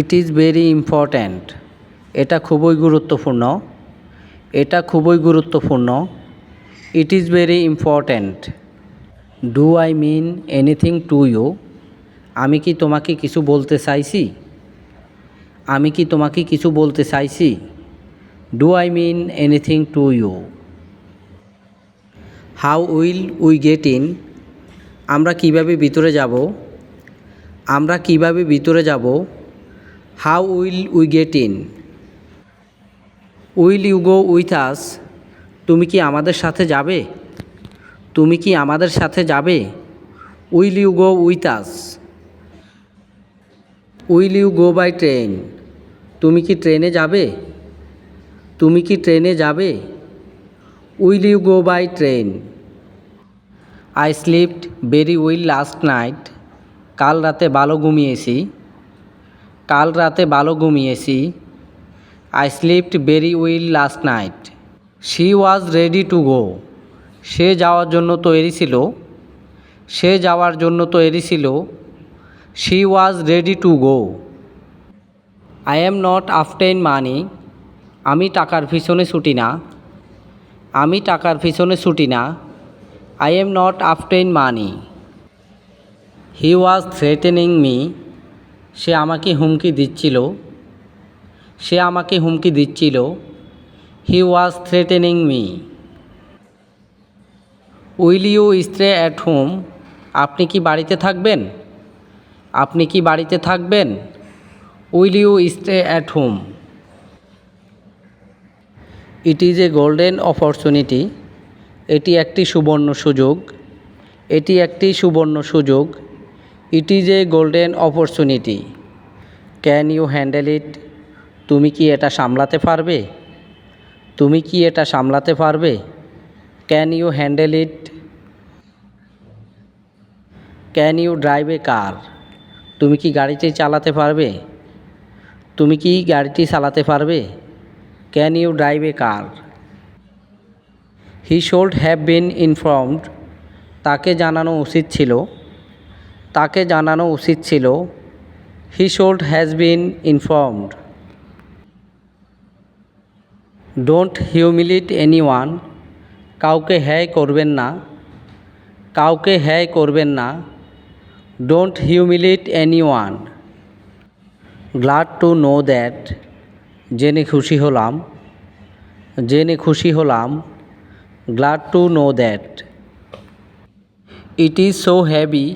It is very important এটা খুবই গুরুত্বপূর্ণ। এটা খুবই গুরুত্বপূর্ণ। It is very important do I mean anything to you আমি কি তোমাকে কিছু বলতে চাইছি? আমি কি তোমাকে কিছু বলতে চাইছি? Do I mean anything to you how will we get in আমরা কীভাবে ভিতরে যাব? আমরা কীভাবে ভিতরে যাব? How will we get in? Will you go with us? তুমি কি আমাদের সাথে যাবে? তুমি কি আমাদের সাথে যাবে? Will you go with us? Will you go by train? তুমি কি ট্রেনে যাবে? তুমি কি ট্রেনে যাবে? Will you go by train? I slept very well last night. কাল রাতে ভালো ঘুমিয়েছি। কাল রাতে ভালো ঘুমিয়েছি। I slept very well last night she was ready to go সে যাওয়ার জন্য তৈরি ছিল। সে যাওয়ার জন্য তৈরি ছিল। She was ready to go I am not after money আমি টাকার পিছনে ছুটি না। আমি টাকার পিছনে ছুটি না। I am not after money he was threatening me সে আমাকে হুমকি দিচ্ছিল। সে আমাকে হুমকি দিচ্ছিল। He was threatening me will you stay at home আপনি কি বাড়িতে থাকবেন? আপনি কি বাড়িতে থাকবেন? Will you stay at home it is a golden opportunity এটি একটি সুবর্ণ সুযোগ। এটি একটি সুবর্ণ সুযোগ। It is a golden opportunity can you handle it তুমি কি এটা সামলাতে পারবে? তুমি কি এটা সামলাতে পারবে? Can you handle it can you drive a car তুমি কি গাড়িটি চালাতে পারবে? তুমি কি গাড়িটি চালাতে পারবে? Can you drive a car he should have been informed তাকে জানানো উচিত ছিল। তাকে জানানো উচিত ছিল, he should has been informed. Don't humiliate anyone কাউকে হ্যায় করবেন না। কাউকে হ্যায় করবেন না। Don't humiliate anyone glad to know that জেনে খুশি হলাম। জেনে খুশি হলাম। Glad to know that. It is so heavy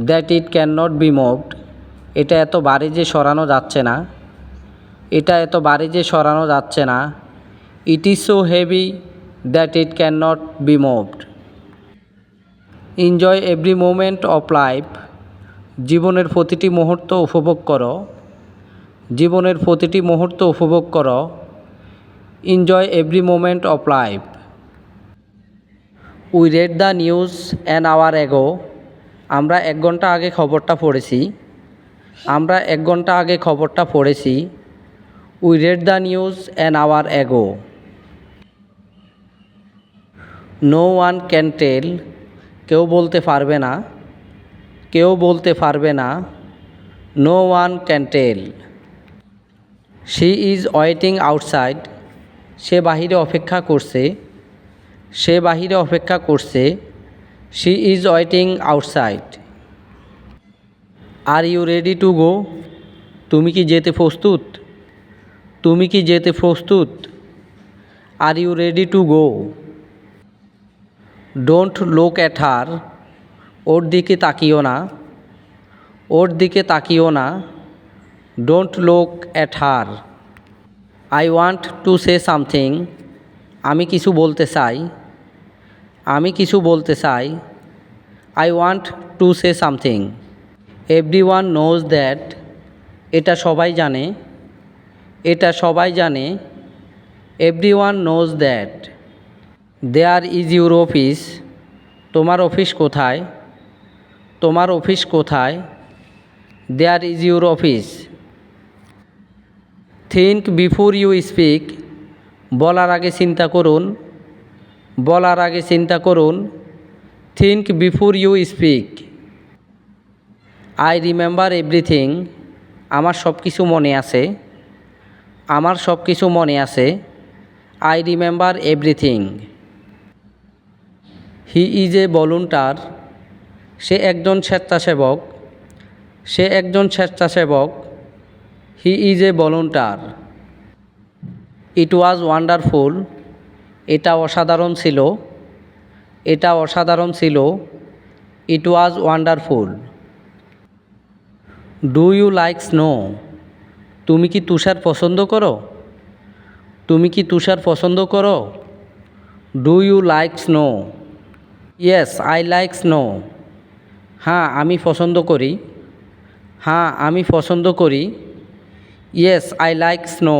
that it can not be moved এটা এত বাড়ি যে সরানো যাচ্ছে না। এটা এত বাড়ি যে সরানো যাচ্ছে না। It is so heavy that it can not be moved enjoy every moment of life জীবনের প্রতিটি মুহূর্ত উপভোগ করো। জীবনের প্রতিটি মুহূর্ত উপভোগ করো। Enjoy every moment of life we read the news an hour ago আমরা এক ঘণ্টা আগে খবরটা পড়েছি। আমরা এক ঘণ্টা আগে খবরটা পড়েছি we read the news an hour ago no one can tell কেউ বলতে পারবে না। কেউ বলতে পারবে না। No one can tell she is waiting outside সে বাহিরে অপেক্ষা করছে। সে বাহিরে অপেক্ষা করছে। She is waiting outside are you ready to go তুমি কি যেতে প্রস্তুত? তুমি কি যেতে প্রস্তুত? Are you ready to go don't look at her ওর দিকে তাকিও না। ওর দিকে তাকিও না। Don't look at her I want to say something আমি কিছু বলতে চাই। আমি কিছু বলতে চাই। I want to say something everyone knows that এটা সবাই জানে। এটা সবাই জানে। Everyone knows that there is your office তোমার অফিস কোথায়? তোমার অফিস কোথায়? There is your office think before you speak বলার আগে চিন্তা করুন। বলার আগে চিন্তা করুন। Think before you speak I remember everything আমার সব কিছু মনে আছে। আমার সব কিছু মনে আছে। I remember everything he is a volunteer সে একজন স্বেচ্ছাসেবক। সে একজন স্বেচ্ছাসেবক। হি is a ভলুন্টার it was wonderful এটা অসাধারণ ছিল। এটা অসাধারণ ছিল। It was wonderful do you like snow তুমি কি তুষার পছন্দ করো? তুমি কি তুষার পছন্দ করো? Do you like snow yes I like snow হ্যাঁ আমি পছন্দ করি। হ্যাঁ আমি পছন্দ করি। Yes I like snow